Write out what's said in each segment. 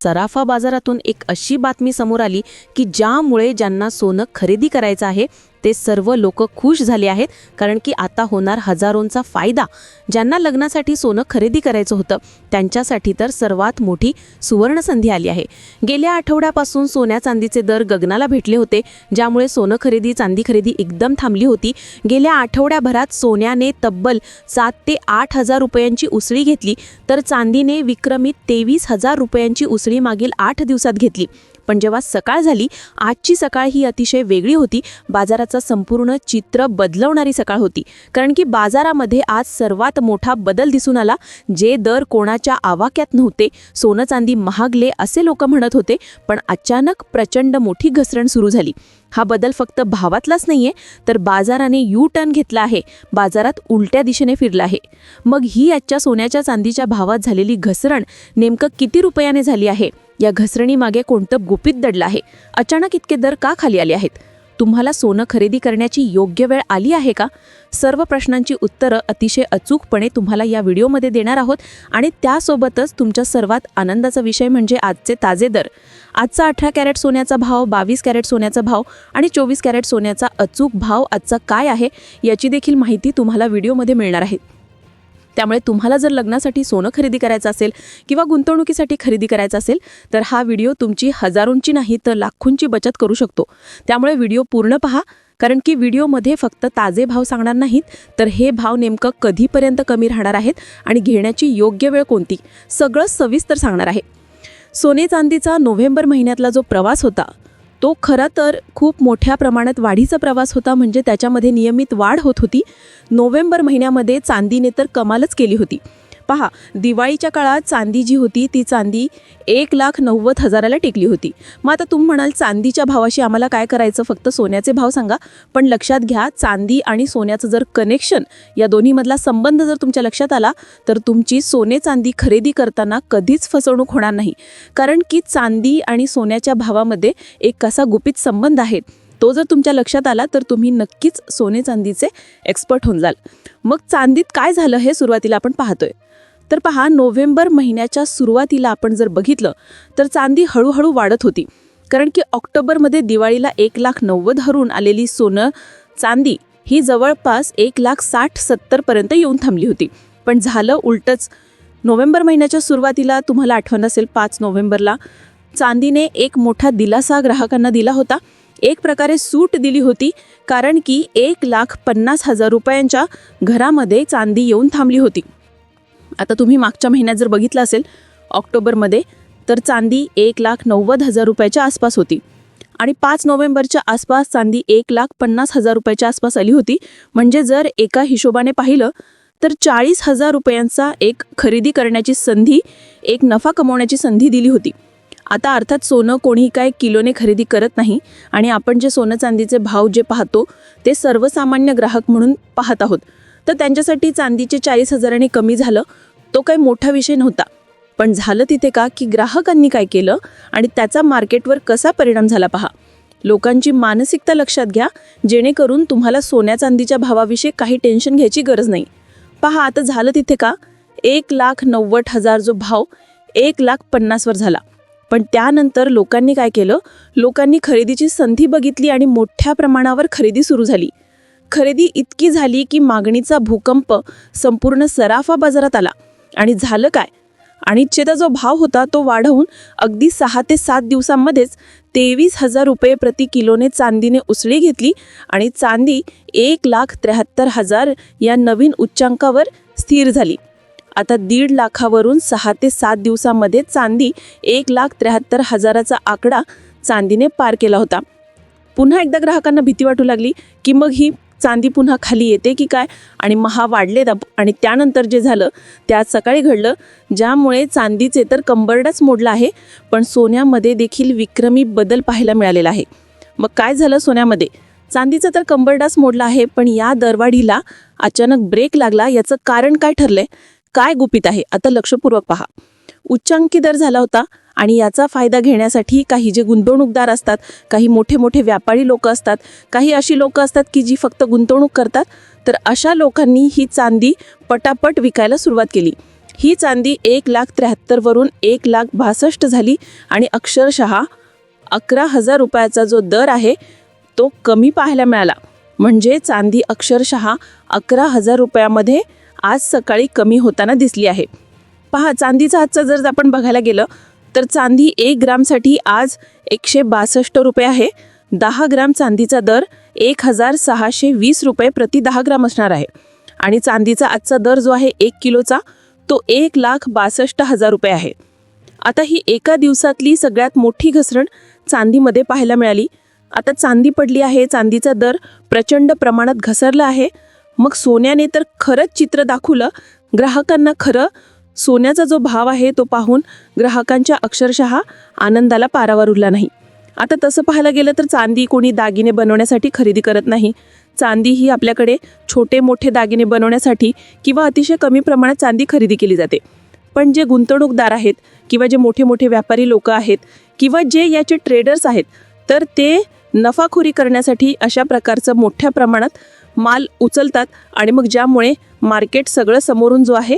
सराफा बाजारातून एक अशी बातमी समोर आली की ज्यामुळे ज्यांना सोनं खरेदी करायचं आहे ते सर्व लोक खुश झाले आहेत कारण की आता होणार हजारोंचा फायदा. ज्यांना लग्नासाठी सोनं खरेदी करायचं होतं त्यांच्यासाठी तर सर्वात मोठी सुवर्ण संधी आली आहे. गेल्या आठवड्यापासून सोन्या चांदीचे दर गगनाला भेटले होते ज्यामुळे सोनं खरेदी चांदी खरेदी एकदम थांबली होती. गेल्या आठवड्याभरात सोन्याने तब्बल सात ते आठ हजार रुपयांची उसळी घेतली तर चांदीने विक्रमी तेवीस हजार रुपयांची उसळी मागील आठ दिवसात घेतली. पण जेव्हा सकाळ झाली आजची सकाळ ही अतिशय वेगळी होती. बाजाराचं संपूर्ण चित्र बदलवणारी सकाळ होती. कारण की बाजारामध्ये आज सर्वात मोठा बदल दिसून आला. जे दर कोणाच्या आवाक्यात नव्हते सोनं चांदी महागले असे लोक म्हणत होते पण अचानक प्रचंड मोठी घसरण सुरू झाली. हा बदल फक्त भावातलाच नाहीये तर बाजाराने यू टर्न घेतला आहे. बाजारात उलट्या दिशेने फिरला आहे. मग ही आजच्या सोन्याच्या चांदीच्या भावात झालेली घसरण नेमकं किती रुपयाने झाली आहे? या घसरणीमागे कोणतं गुपित दडलं आहे? अचानक इतके दर का खाली आले आहेत? तुम्हाला सोनं खरेदी करण्याची योग्य वेळ आली आहे का? सर्व प्रश्नांची उत्तरं अतिशय अचूकपणे तुम्हाला या व्हिडिओमध्ये देणार आहोत आणि त्यासोबतच तुमच्या सर्वात आनंदाचा विषय म्हणजे आजचे ताजे दर. आजचा अठरा कॅरेट सोन्याचा भाव बावीस कॅरेट सोन्याचा भाव आणि चोवीस कॅरेट सोन्याचा अचूक भाव आजचा काय आहे याची देखील माहिती तुम्हाला व्हिडिओमध्ये मिळणार आहे. त्यामुळे तुम्हाला जर लग्नासाठी सोनं खरेदी करायचं असेल किंवा गुंतवणुकीसाठी खरेदी करायचं असेल तर हा व्हिडिओ तुमची हजारोंची नाही तर लाखोंची बचत करू शकतो. त्यामुळे व्हिडिओ पूर्ण पहा कारण की व्हिडिओमध्ये फक्त ताजे भाव सांगणार नाहीत तर हे भाव नेमकं कधीपर्यंत कमी राहणार आहेत आणि घेण्याची योग्य वेळ कोणती सगळं सविस्तर सांगणार आहे. सोने चांदीचा नोव्हेंबर महिन्यातला जो प्रवास होता तो खरा तर खूप मोठ्या प्रमाणात वाढीचा प्रवास होता म्हणजे त्याच्यामध्ये नियमित वाढ होत होती. नोव्हेंबर महिन्यामध्ये चांदीने तर कमालच केली होती. पहा दिवाळीच्या काळात चांदी जी होती ती चांदी एक लाख नव्वद हजाराला टेकली होती. मग आता तुम्ही म्हणाल चांदीच्या भावाशी आम्हाला काय करायचं? फक्त सोन्याचे भाव सांगा. पण लक्षात घ्या चांदी आणि सोन्याचं जर कनेक्शन या दोन्हीमधला संबंध जर तुमच्या लक्षात आला तर तुमची सोने चांदी खरेदी करताना कधीच फसवणूक होणार नाही. कारण की चांदी आणि सोन्याच्या भावामध्ये एक कसा गुपित संबंध आहे. तो जर तुमच्या लक्षात आला तर तुम्ही नक्कीच सोने चांदीचे एक्सपर्ट होऊन जाल. मग चांदीत काय झालं हे सुरुवातीला आपण पाहतोय. तर पहा नोव्हेंबर महिन्याच्या सुरुवातीला आपण जर बघितलं तर चांदी हळूहळू वाढत होती. कारण की ऑक्टोबरमध्ये दिवाळीला एक लाख नव्वद हरून आलेली सोनं चांदी ही जवळपास एक लाख साठ सत्तरपर्यंत येऊन थांबली होती. पण झालं उलटंच. नोव्हेंबर महिन्याच्या सुरुवातीला तुम्हाला आठवण असेल पाच नोव्हेंबरला. चांदीने एक मोठा दिलासा ग्राहकांना दिला होता. एक प्रकारे सूट दिली होती कारण की एक लाख पन्नास हजार रुपयांच्या घरामध्ये चांदी येऊन थांबली होती. आता तुम्ही मागच्या महिन्यात जर बघितलं असेल ऑक्टोबरमध्ये तर चांदी एक लाख नव्वद हजार रुपयाच्या आसपास होती. आणि पाच नोव्हेंबरच्या आसपास चांदी एक लाख पन्नास हजार रुपयाच्या आसपास आली होती. म्हणजे जर एका हिशोबाने पाहिलं तर चाळीस हजार रुपयांचा एक खरेदी करण्याची संधी एक नफा कमवण्याची संधी दिली होती. आता अर्थात सोनं कोणीही काय किलोने खरेदी करत नाही आणि आपण जे सोनं चांदीचे भाव जे पाहतो ते सर्वसामान्य ग्राहक म्हणून पाहत आहोत. तर त्यांच्यासाठी चांदीचे चाळीस हजाराने कमी झालं तो काही मोठा विषय नव्हता. पण झालं तिथे का की ग्राहकांनी काय केलं आणि त्याचा मार्केटवर कसा परिणाम झाला पहा. लोकांची मानसिकता लक्षात घ्या जेणेकरून तुम्हाला सोन्या चांदीच्या भावाविषयी काही टेन्शन घ्यायची गरज नाही. पहा आता झालं तिथे का? एक लाख नव्वद हजार जो भाव एक लाख पन्नासवर झाला. पण त्यानंतर लोकांनी काय केलं? लोकांनी खरेदीची संधी बघितली आणि मोठ्या प्रमाणावर खरेदी सुरू झाली. खरेदी इतकी झाली की मागणीचा भूकंप संपूर्ण सराफा बाजारात आला. आणि झालं काय? अनिच्छेचा जो भाव होता तो वाढवून अगदी सहा ते सात दिवसांमध्येच तेवीस हजार रुपये प्रति किलोने चांदीने उसळी घेतली आणि चांदी एक लाख त्र्याहत्तर हजार या नवीन उच्चांकावर स्थिर झाली. आता दीड लाखावरून सहा ते सात दिवसामध्ये चांदी एक लाख त्र्याहत्तर हजाराचा आकडा चांदीने पार केला होता. पुन्हा एकदा ग्राहकांना भीती वाटू लागली की मग ही चांदी पुन्हा खाली येते की काय? आणि महा वाढले दाब. आणि त्यानंतर जे झालं ते आज सकाळी घडलं ज्यामुळे चांदीचे तर कंबरडाच मोडला आहे पण सोन्यामध्ये देखील विक्रमी बदल पाहायला मिळालेला आहे. मग काय झालं सोन्यामध्ये? चांदीचा तर कंबरडाच मोडला आहे पण या दरवाढीला अचानक ब्रेक लागला याचं कारण काय ठरलंय? काय गुपित आहे? आता लक्षपूर्वक पहा. उच्चांकी दर झाला होता आणि याचा फायदा घेण्यासाठी काही जे गुंतवणूकदार असतात काही मोठे मोठे व्यापारी लोक असतात काही अशी लोक असतात की जी फक्त गुंतवणूक करतात तर अशा लोकांनी ही चांदी पटापट विकायला सुरुवात केली. ही चांदी एक लाख त्र्याहत्तरवरून एक लाख बासष्ट झाली आणि अक्षरशः अकरा हजार रुपयाचा जो दर आहे तो कमी पाहायला मिळाला. म्हणजे चांदी अक्षरशः अकरा हजार रुपयामध्ये आज सकाळी कमी होताना दिसली आहे. पहा चांदीचा आजचा जर आपण बघायला गेलं तर चांदी एक ग्रामसाठी आज एकशे बासष्ट रुपये आहे. दहा ग्राम चांदीचा दर एक हजार सहाशे वीस रुपये प्रति दहा ग्राम असणार आहे. आणि चांदीचा आजचा दर जो आहे एक किलोचा तो एक लाख बासष्ट हजार रुपये आहे. आता ही एका दिवसातली सगळ्यात मोठी घसरण चांदीमध्ये पाहायला मिळाली. आता चांदी पडली आहे चांदीचा दर प्रचंड प्रमाणात घसरला आहे. मग सोन्याने तर खरंच चित्र दाखवलं. ग्राहकांना खरं सोन्याचा जो भाव आहे तो पाहून ग्राहकांच्या अक्षरशः आनंदाला पारावर उरला नाही. आता तसं पाहायला गेलं तर चांदी कोणी दागिने बनवण्यासाठी खरेदी करत नाही. चांदी ही आपल्याकडे छोटे मोठे दागिने बनवण्यासाठी किंवा अतिशय कमी प्रमाणात चांदी खरेदी केली जाते. पण जे गुंतवणूकदार आहेत किंवा जे मोठे मोठे व्यापारी लोक आहेत किंवा जे याचे ट्रेडर्स आहेत तर ते नफाखोरी करण्यासाठी अशा प्रकारचं मोठ्या प्रमाणात माल उचलतात आणि मग ज्यामुळे मार्केट सगळं समोरून जो आहे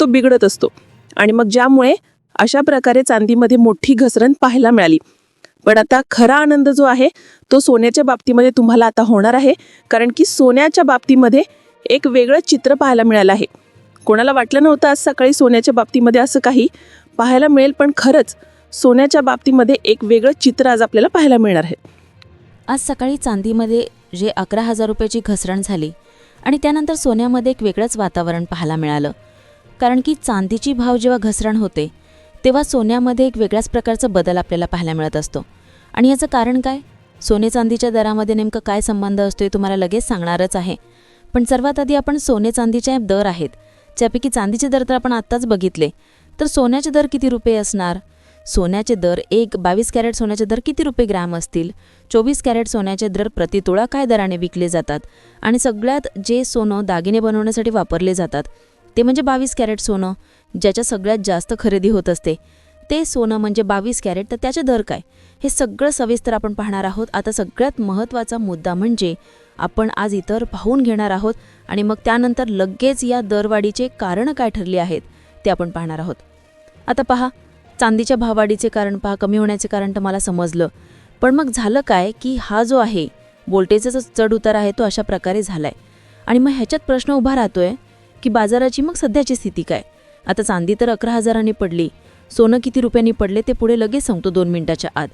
तो बिघडत असतो. आणि मग ज्यामुळे अशा प्रकारे चांदीमध्ये मोठी घसरण पाहायला मिळाली. पण आता खरा आनंद जो आहे तो सोन्याच्या बाबतीमध्ये तुम्हाला आता होणार आहे. कारण की सोन्याच्या बाबतीमध्ये एक वेगळं चित्र पाहायला मिळालं आहे. कोणाला वाटलं नव्हतं आज सकाळी सोन्याच्या बाबतीमध्ये असं काही पाहायला मिळेल पण खरंच सोन्याच्या बाबतीमध्ये एक वेगळं चित्र आज आपल्याला पाहायला मिळणार आहे. आज सकाळी चांदीमध्ये जे अकरा हजार रुपयाची घसरण झाली आणि त्यानंतर सोन्यामध्ये एक वेगळंच वातावरण पाहायला मिळालं. कारण की चांदीची भाव जेव्हा घसरण होते तेव्हा सोन्यामध्ये एक वेगळ्याच प्रकारचा बदल आपल्याला पाहायला मिळत असतो. आणि याचं कारण काय? सोने चांदीच्या दरामध्ये नेमकं काय संबंध असतो हे तुम्हाला लगेच सांगणारच आहे. पण सर्वात आधी आपण सोने चांदीच्या दर आहेत त्यापैकी चांदीचे दर तर आपण आत्ताच बघितले तर सोन्याचे दर किती रुपये असणार? सोन्याचे दर एक बावीस कॅरेट सोन्याचे दर किती रुपये ग्रॅम असतील? चोवीस कॅरेट सोन्याचे दर प्रतितोळा काय दराने विकले जातात? आणि सगळ्यात जे सोनं दागिने बनवण्यासाठी वापरले जातात ते म्हणजे बावीस कॅरेट सोनं ज्याच्या सगळ्यात जास्त खरेदी होत असते. ते सोनं म्हणजे बावीस कॅरेट तर त्याचे दर काय? हे सगळं सविस्तर आपण पाहणार आहोत. आता सगळ्यात महत्त्वाचा मुद्दा म्हणजे आपण आज इतर पाहून घेणार आहोत आणि मग त्यानंतर लगेच या दरवाढीचे कारणं काय ठरली आहेत ते आपण पाहणार आहोत. आता पहा चांदीच्या भाववाढीचे कारण पहा कमी होण्याचे कारण तर मला समजलं. पण मग झालं काय की हा जो आहे वोल्टेजचा जो चढ उतार आहे तो अशा प्रकारे झाला आहे आणि मग ह्याच्यात प्रश्न उभा राहतोय की बाजाराची मग सध्याची स्थिती काय? आता चांदी तर अकरा हजारांनी पडली सोनं किती रुपयांनी पडले ते पुढे लगेच सांगतो दोन मिनिटाच्या आत.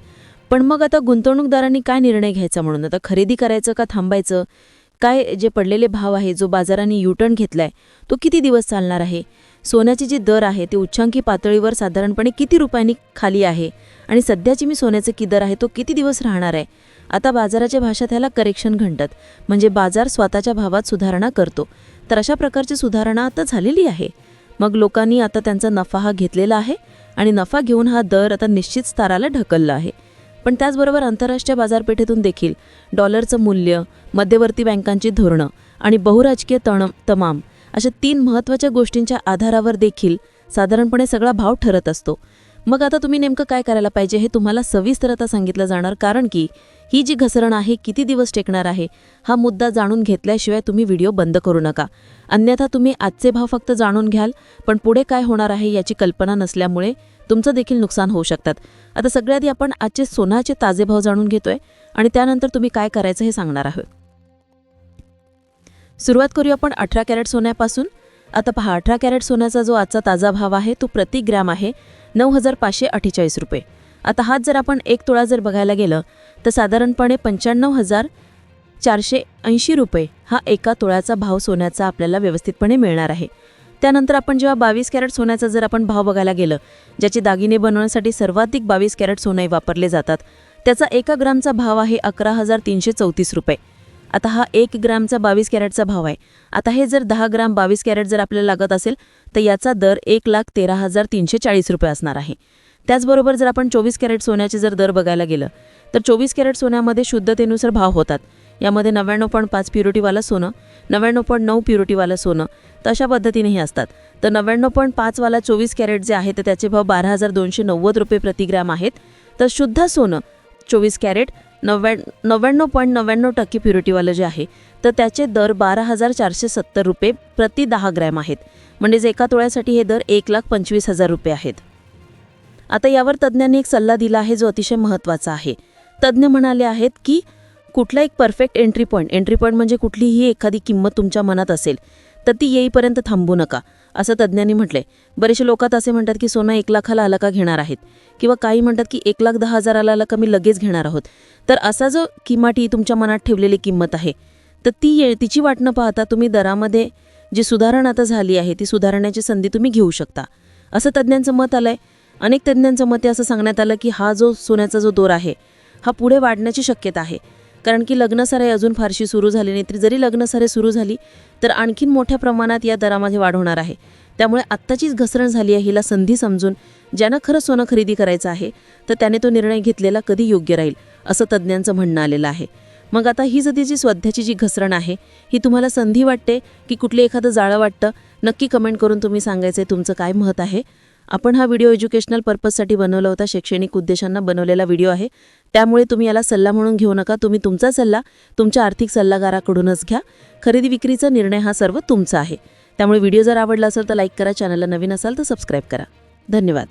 पण मग आता गुंतवणूकदारांनी काय निर्णय घ्यायचा म्हणून? आता खरेदी करायचं का थांबायचं? काय जे पडलेले भाव आहे जो बाजाराने युटर्न घेतलाय तो किती दिवस चालणार आहे? सोन्याचे जे दर आहे ते उच्चांकी पातळीवर साधारणपणे किती रुपयांनी खाली आहे? आणि सध्याची मी सोन्याचे की दर आहे तो किती दिवस राहणार आहे? आता बाजाराच्या भाषेत ह्याला करेक्शन घंटत म्हणजे बाजार स्वतःच्या भावात सुधारणा करतो. तर अशा प्रकारची सुधारणा आता झालेली आहे. मग लोकांनी आता त्यांचा नफा हा घेतलेला आहे आणि नफा घेऊन हा दर आता निश्चित स्तराला ढकलला आहे. पण त्याचबरोबर आंतरराष्ट्रीय बाजारपेठेतून देखील डॉलरचं मूल्य मध्यवर्ती बँकांची धोरणं आणि बहुराजकीय तण तमाम अशा तीन महत्त्वाच्या गोष्टींच्या आधारावर देखील साधारणपणे सगळा भाव ठरत असतो. मग आता तुम्ही नेमकं काय करायला पाहिजे हे तुम्हाला सविस्तर आता सांगितलं जाणार कारण की ही जी घसरण आहे किती दिवस टेकणार आहे हा मुद्दा जाणून घेतल्याशिवाय तुम्ही व्हिडिओ बंद करू नका. अन्यथा तुम्ही आजचे भाव फक्त जाणून घ्याल पण पुढे काय होणार आहे याची कल्पना नसल्यामुळे तुमचं देखील नुकसान होऊ शकतात. आता सगळ्यात आधी आपण आजचे सोनाचे ताजे भाव जाणून घेतोय आणि त्यानंतर तुम्ही काय करायचं हे सांगणार आहोत. सुरुवात करूया आपण अठरा कॅरेट सोन्यापासून. आता पहा अठरा कॅरेट सोन्याचा जो आजचा ताजा भाव आहे तो प्रति ग्रॅम आहे नऊ हजार पाचशे अठ्ठेचाळीस रुपये. आता हाच जर आपण एक तोळा जर बघायला गेलं तर साधारणपणे पंच्याण्णव हजार चारशे ऐंशी रुपये हा एका तोळ्याचा भाव सोन्याचा आपल्याला व्यवस्थितपणे मिळणार आहे. त्यानंतर आपण जेव्हा बावीस कॅरेट सोन्याचा जर आपण भाव बघायला गेलं ज्याचे दागिने बनवण्यासाठी सर्वाधिक बावीस कॅरेट सोने वापरले जातात त्याचा एका ग्रामचा भाव आहे अकरा हजार तीनशे चौतीस रुपये. आता हा एक ग्रॅमचा बावीस कॅरेटचा भाव आहे. आता हे जर दहा ग्राम बावीस कॅरेट जर आपल्याला लागत असेल तर याचा दर एक लाख तेरा हजार तीनशे चाळीस रुपये असणार आहे. त्याचबरोबर जर आपण चोवीस कॅरेट सोन्याचे जर दर बघायला गेलं तर चोवीस कॅरेट सोन्यामध्ये शुद्धतेनुसार भाव होतात. यामध्ये नव्याण्णव पॉईंट पाच प्युरिटीवालं सोनं नव्याण्णव पॉईंट नऊ प्युरिटीवालं सोनं तर अशा पद्धतीनेही असतात. तर नव्याण्णव पॉईंट पाचवाला चोवीस कॅरेट जे आहे तर त्याचे भाव बारा हजार दोनशे नव्वद रुपये प्रतिग्रॅम आहेत. तर शुद्ध सोनं चोवीस कॅरेट नव्याण् नव्याण्णव पॉईंट नव्याण्णव टक्के प्युरिटीवालं जे आहे तर त्याचे दर बारा हजार चारशे सत्तर रुपये प्रति दहा ग्रॅम आहेत. म्हणजेच एका तोळ्यासाठी हे दर एक लाख पंचवीस हजार रुपये आहेत. आता यावर तज्ज्ञांनी एक सल्ला दिला आहे जो अतिशय महत्त्वाचा आहे. तज्ज्ञ म्हणाले आहेत की कुठला एक perfect entry point entry point म्हणजे कुठलीही एखादी किंमत तुमच्या मनात असेल तर ती येईपर्यंत थांबू नका. असं तज्ज्ञांनी म्हटलंय. बरेचसे लोक असे म्हणतात की सोनं एक लाखाला आला का घेणार आहेत. किंवा काही म्हणतात की एक लाख दहा हजाराला आला का मी लगेच घेणार आहोत. तर असा जो किमाटी तुमच्या मनात ठेवलेली किंमत आहे तर ती ये तिची वाट न पाहता तुम्ही दरामध्ये जी सुधारणा आता झाली आहे ती सुधारण्याची संधी तुम्ही घेऊ शकता. असं तज्ज्ञांचं मत आलंय. अनेक तज्ज्ञांचं मते असं सांगण्यात आलं की हा जो सोन्याचा जो दोर आहे हा पुढे वाढण्याची शक्यता आहे. कारण की लग्नसराई अजून फारशी सुरू झाली नाही. तरी जरी लग्नसराई सुरू झाली तर आणखीन मोठ्या प्रमाणात या दरामध्ये वाढ होणार आहे. त्यामुळे आत्ताचीच घसरण झाली आहे हिला संधी समजून ज्यानं खरं सोनं खरेदी करायचं आहे तर त्याने तो निर्णय घेतलेला कधी योग्य राहील असं तज्ज्ञांचं म्हणणं आलेलं आहे. मग आता ही जर जी स्वाध्याची जी घसरण आहे ही तुम्हाला संधी वाटते की कुठली एखादं जाळं वाटतं? नक्की कमेंट करून तुम्ही सांगायचं तुमचं काय मत आहे? आपण हा व्हिडिओ एज्युकेशनल पर्पजसाठी बनवला होता शैक्षणिक उद्देशांना बनवलेला व्हिडिओ आहे. त्यामुळे तुम्ही याला सल्ला म्हणून घेऊ नका. तुम्ही तुमचा सल्ला तुमच्या आर्थिक सल्लागाराकडूनच घ्या. खरेदी विक्रीचा निर्णय हा सर्व तुमचा आहे. त्यामुळे व्हिडिओ जर आवडला असेल तर लाईक करा चॅनलला नवीन असाल तर सबस्क्राईब करा. धन्यवाद.